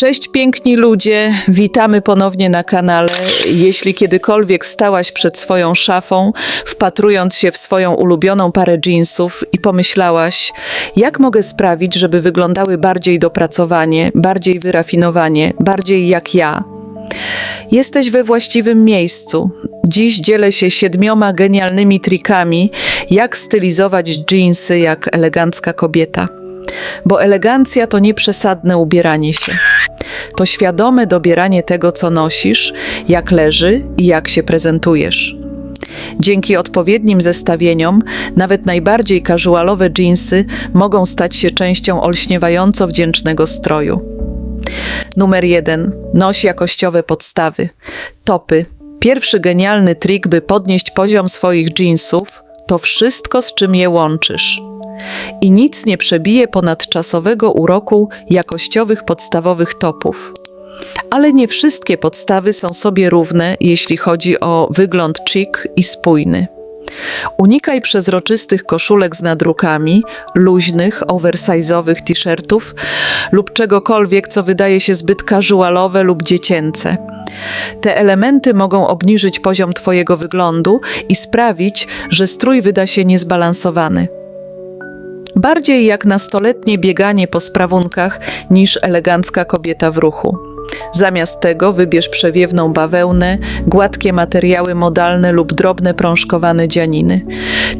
Cześć piękni ludzie, witamy ponownie na kanale. Jeśli kiedykolwiek stałaś przed swoją szafą, wpatrując się w swoją ulubioną parę jeansów i pomyślałaś, jak mogę sprawić, żeby wyglądały bardziej dopracowanie, bardziej wyrafinowanie, bardziej jak ja, Jesteś we właściwym miejscu. Dziś dzielę się siedmioma genialnymi trikami, jak stylizować jeansy jak elegancka kobieta. Bo elegancja to nie przesadne ubieranie się. To świadome dobieranie tego, co nosisz, jak leży i jak się prezentujesz. Dzięki odpowiednim zestawieniom, nawet najbardziej casualowe jeansy mogą stać się częścią olśniewająco wdzięcznego stroju. Numer jeden. Noś jakościowe podstawy. Topy. Pierwszy genialny trik, by podnieść poziom swoich jeansów, to wszystko, z czym je łączysz. I nic nie przebije ponadczasowego uroku jakościowych podstawowych topów. Ale nie wszystkie podstawy są sobie równe, jeśli chodzi o wygląd chic i spójny. Unikaj przezroczystych koszulek z nadrukami, luźnych, oversize'owych t-shirtów lub czegokolwiek, co wydaje się zbyt casualowe lub dziecięce. Te elementy mogą obniżyć poziom Twojego wyglądu i sprawić, że strój wyda się niezbalansowany. Bardziej jak nastoletnie bieganie po sprawunkach niż elegancka kobieta w ruchu. Zamiast tego wybierz przewiewną bawełnę, gładkie materiały modalne lub drobne prążkowane dzianiny.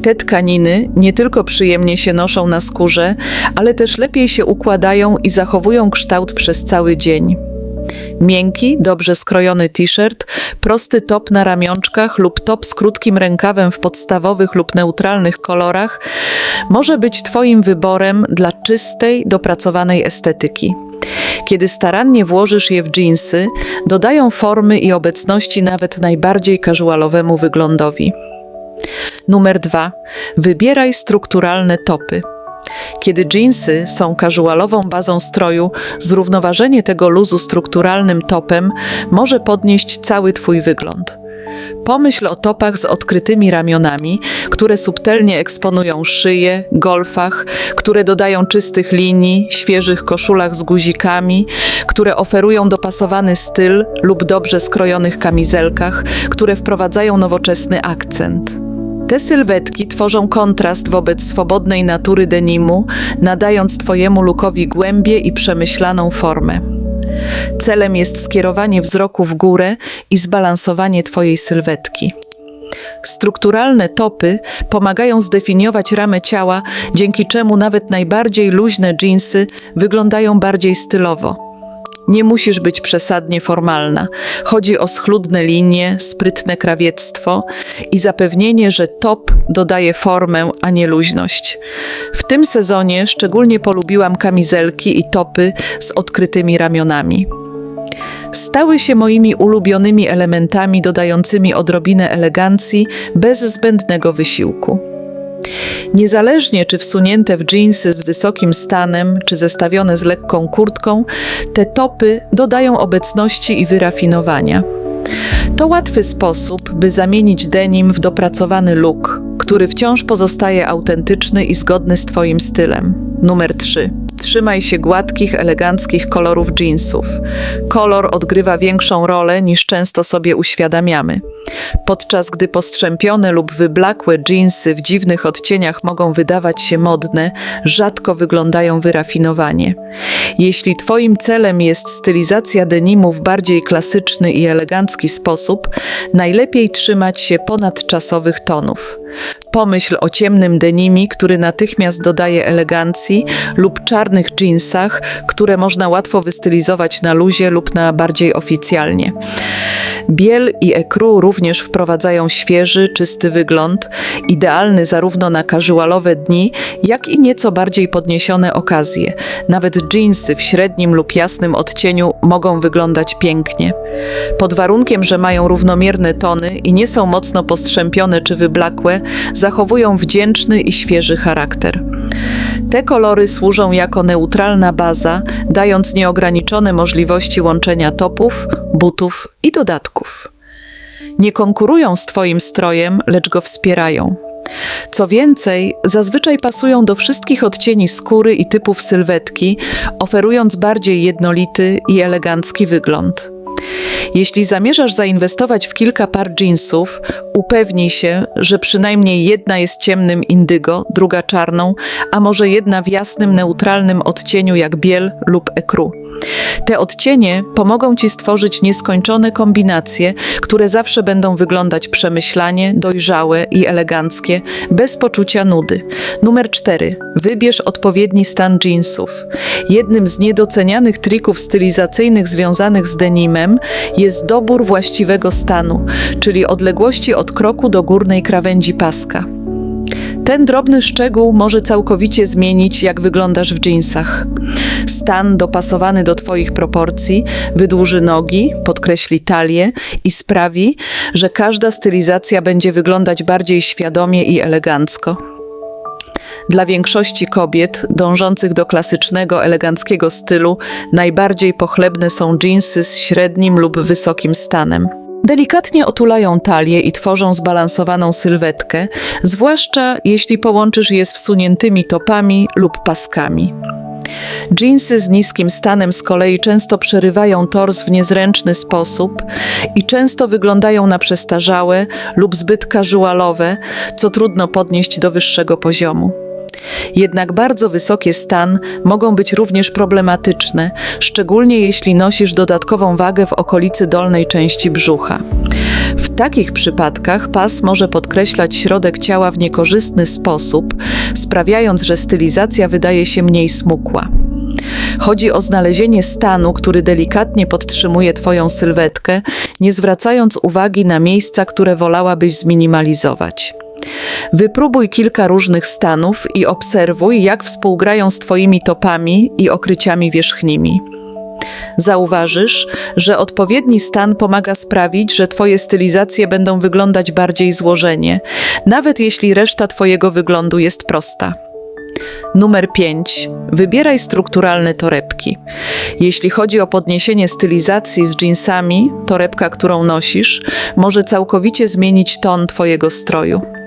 Te tkaniny nie tylko przyjemnie się noszą na skórze, ale też lepiej się układają i zachowują kształt przez cały dzień. Miękki, dobrze skrojony t-shirt, prosty top na ramionczkach lub top z krótkim rękawem w podstawowych lub neutralnych kolorach może być Twoim wyborem dla czystej, dopracowanej estetyki. Kiedy starannie włożysz je w dżinsy, dodają formy i obecności nawet najbardziej casualowemu wyglądowi. Numer 2. Wybieraj strukturalne topy. Kiedy dżinsy są casualową bazą stroju, zrównoważenie tego luzu strukturalnym topem może podnieść cały Twój wygląd. Pomyśl o topach z odkrytymi ramionami, które subtelnie eksponują szyję, golfach, które dodają czystych linii, świeżych koszulach z guzikami, które oferują dopasowany styl lub dobrze skrojonych kamizelkach, które wprowadzają nowoczesny akcent. Te sylwetki tworzą kontrast wobec swobodnej natury denimu, nadając Twojemu lookowi głębię i przemyślaną formę. Celem jest skierowanie wzroku w górę i zbalansowanie Twojej sylwetki. Strukturalne topy pomagają zdefiniować ramę ciała, dzięki czemu nawet najbardziej luźne dżinsy wyglądają bardziej stylowo. Nie musisz być przesadnie formalna. Chodzi o schludne linie, sprytne krawiectwo i zapewnienie, że top dodaje formę, a nie luźność. W tym sezonie szczególnie polubiłam kamizelki i topy z odkrytymi ramionami. Stały się moimi ulubionymi elementami dodającymi odrobinę elegancji bez zbędnego wysiłku. Niezależnie czy wsunięte w dżinsy z wysokim stanem, czy zestawione z lekką kurtką, te topy dodają obecności i wyrafinowania. To łatwy sposób, by zamienić denim w dopracowany look, który wciąż pozostaje autentyczny i zgodny z Twoim stylem. Numer 3. Trzymaj się gładkich, eleganckich kolorów jeansów. Kolor odgrywa większą rolę niż często sobie uświadamiamy. Podczas gdy postrzępione lub wyblakłe jeansy w dziwnych odcieniach mogą wydawać się modne, rzadko wyglądają wyrafinowanie. Jeśli Twoim celem jest stylizacja denimu w bardziej klasyczny i elegancki sposób, najlepiej trzymać się ponadczasowych tonów. Pomyśl o ciemnym denimi, który natychmiast dodaje elegancji, lub czarnych jeansach, które można łatwo wystylizować na luzie lub na bardziej oficjalnie. Biel i ekru również wprowadzają świeży, czysty wygląd, idealny zarówno na casualowe dni, jak i nieco bardziej podniesione okazje. Nawet jeansy w średnim lub jasnym odcieniu mogą wyglądać pięknie. Pod warunkiem, że mają równomierne tony i nie są mocno postrzępione czy wyblakłe, zachowują wdzięczny i świeży charakter. Te kolory służą jako neutralna baza, dając nieograniczone możliwości łączenia topów, butów i dodatków. Nie konkurują z Twoim strojem, lecz go wspierają. Co więcej, zazwyczaj pasują do wszystkich odcieni skóry i typów sylwetki, oferując bardziej jednolity i elegancki wygląd. Jeśli zamierzasz zainwestować w kilka par jeansów, upewnij się, że przynajmniej jedna jest ciemnym indygo, druga czarną, a może jedna w jasnym, neutralnym odcieniu jak biel lub ekru. Te odcienie pomogą Ci stworzyć nieskończone kombinacje, które zawsze będą wyglądać przemyślanie, dojrzałe i eleganckie, bez poczucia nudy. Numer 4. Wybierz odpowiedni stan jeansów. Jednym z niedocenianych trików stylizacyjnych związanych z denimem jest dobór właściwego stanu, czyli odległości od kroku do górnej krawędzi paska. Ten drobny szczegół może całkowicie zmienić, jak wyglądasz w dżinsach. Stan dopasowany do Twoich proporcji wydłuży nogi, podkreśli talię i sprawi, że każda stylizacja będzie wyglądać bardziej świadomie i elegancko. Dla większości kobiet dążących do klasycznego, eleganckiego stylu najbardziej pochlebne są dżinsy z średnim lub wysokim stanem. Delikatnie otulają talię i tworzą zbalansowaną sylwetkę, zwłaszcza jeśli połączysz je z wsuniętymi topami lub paskami. Dżinsy z niskim stanem z kolei często przerywają tors w niezręczny sposób i często wyglądają na przestarzałe lub zbyt casualowe, co trudno podnieść do wyższego poziomu. Jednak bardzo wysokie stan mogą być również problematyczne, szczególnie jeśli nosisz dodatkową wagę w okolicy dolnej części brzucha. W takich przypadkach pas może podkreślać środek ciała w niekorzystny sposób, sprawiając, że stylizacja wydaje się mniej smukła. Chodzi o znalezienie stanu, który delikatnie podtrzymuje Twoją sylwetkę, nie zwracając uwagi na miejsca, które wolałabyś zminimalizować. Wypróbuj kilka różnych stanów i obserwuj, jak współgrają z Twoimi topami i okryciami wierzchnimi. Zauważysz, że odpowiedni stan pomaga sprawić, że Twoje stylizacje będą wyglądać bardziej złożenie, nawet jeśli reszta Twojego wyglądu jest prosta. Numer 5. Wybieraj strukturalne torebki. Jeśli chodzi o podniesienie stylizacji z jeansami, torebka, którą nosisz, może całkowicie zmienić ton Twojego stroju.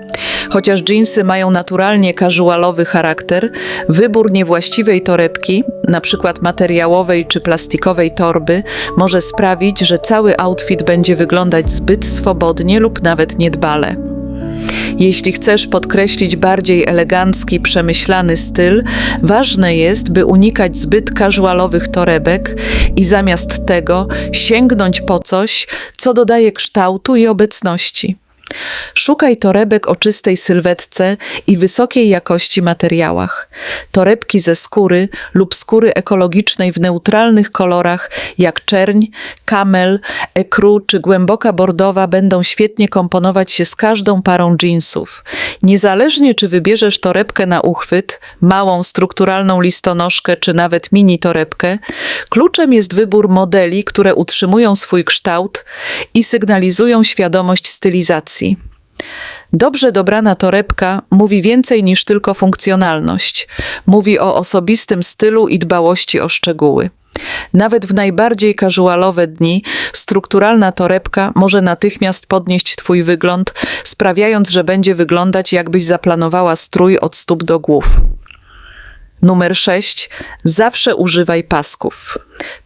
Chociaż dżinsy mają naturalnie casualowy charakter, wybór niewłaściwej torebki, np. materiałowej czy plastikowej torby, może sprawić, że cały outfit będzie wyglądać zbyt swobodnie lub nawet niedbale. Jeśli chcesz podkreślić bardziej elegancki, przemyślany styl, ważne jest, by unikać zbyt casualowych torebek i zamiast tego sięgnąć po coś, co dodaje kształtu i obecności. Szukaj torebek o czystej sylwetce i wysokiej jakości materiałach. Torebki ze skóry lub skóry ekologicznej w neutralnych kolorach jak czerń, kamel, ekru czy głęboka bordowa będą świetnie komponować się z każdą parą jeansów. Niezależnie czy wybierzesz torebkę na uchwyt, małą strukturalną listonoszkę czy nawet mini torebkę, kluczem jest wybór modeli, które utrzymują swój kształt i sygnalizują świadomość stylizacji. Dobrze dobrana torebka mówi więcej niż tylko funkcjonalność. Mówi o osobistym stylu i dbałości o szczegóły. Nawet w najbardziej casualowe dni strukturalna torebka może natychmiast podnieść Twój wygląd, sprawiając, że będzie wyglądać jakbyś zaplanowała strój od stóp do głów. Numer 6. Zawsze używaj pasków.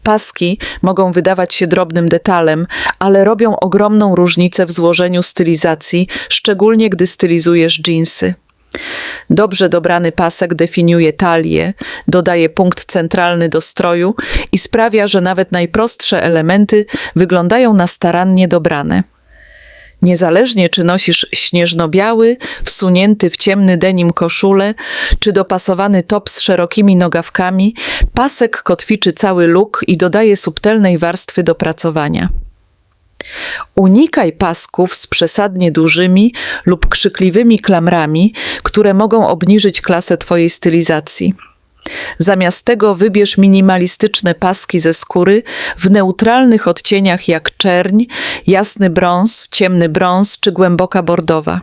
Paski mogą wydawać się drobnym detalem, ale robią ogromną różnicę w złożeniu stylizacji, szczególnie gdy stylizujesz dżinsy. Dobrze dobrany pasek definiuje talię, dodaje punkt centralny do stroju i sprawia, że nawet najprostsze elementy wyglądają na starannie dobrane. Niezależnie czy nosisz śnieżno-biały, wsunięty w ciemny denim koszulę, czy dopasowany top z szerokimi nogawkami, pasek kotwiczy cały look i dodaje subtelnej warstwy dopracowania. Unikaj pasków z przesadnie dużymi lub krzykliwymi klamrami, które mogą obniżyć klasę Twojej stylizacji. Zamiast tego wybierz minimalistyczne paski ze skóry w neutralnych odcieniach jak czerń, jasny brąz, ciemny brąz czy głęboka bordowa.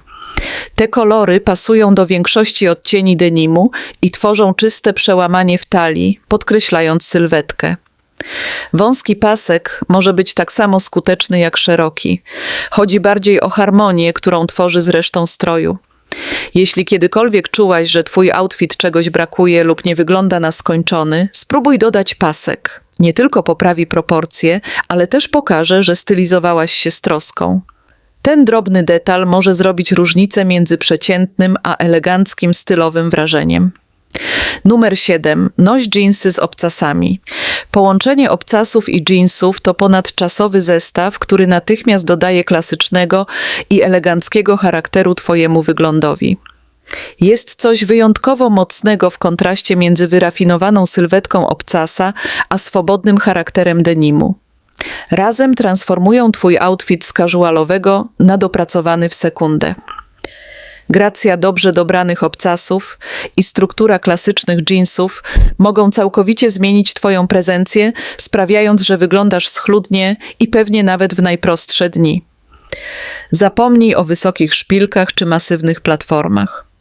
Te kolory pasują do większości odcieni denimu i tworzą czyste przełamanie w talii, podkreślając sylwetkę. Wąski pasek może być tak samo skuteczny jak szeroki. Chodzi bardziej o harmonię, którą tworzy z resztą stroju. Jeśli kiedykolwiek czułaś, że twój outfit czegoś brakuje lub nie wygląda na skończony, spróbuj dodać pasek. Nie tylko poprawi proporcje, ale też pokaże, że stylizowałaś się z troską. Ten drobny detal może zrobić różnicę między przeciętnym a eleganckim stylowym wrażeniem. Numer 7. Noś dżinsy z obcasami. Połączenie obcasów i dżinsów to ponadczasowy zestaw, który natychmiast dodaje klasycznego i eleganckiego charakteru Twojemu wyglądowi. Jest coś wyjątkowo mocnego w kontraście między wyrafinowaną sylwetką obcasa a swobodnym charakterem denimu. Razem transformują Twój outfit z casualowego na dopracowany w sekundę. Gracja dobrze dobranych obcasów i struktura klasycznych jeansów mogą całkowicie zmienić Twoją prezencję, sprawiając, że wyglądasz schludnie i pewnie nawet w najprostsze dni. Zapomnij o wysokich szpilkach czy masywnych platformach.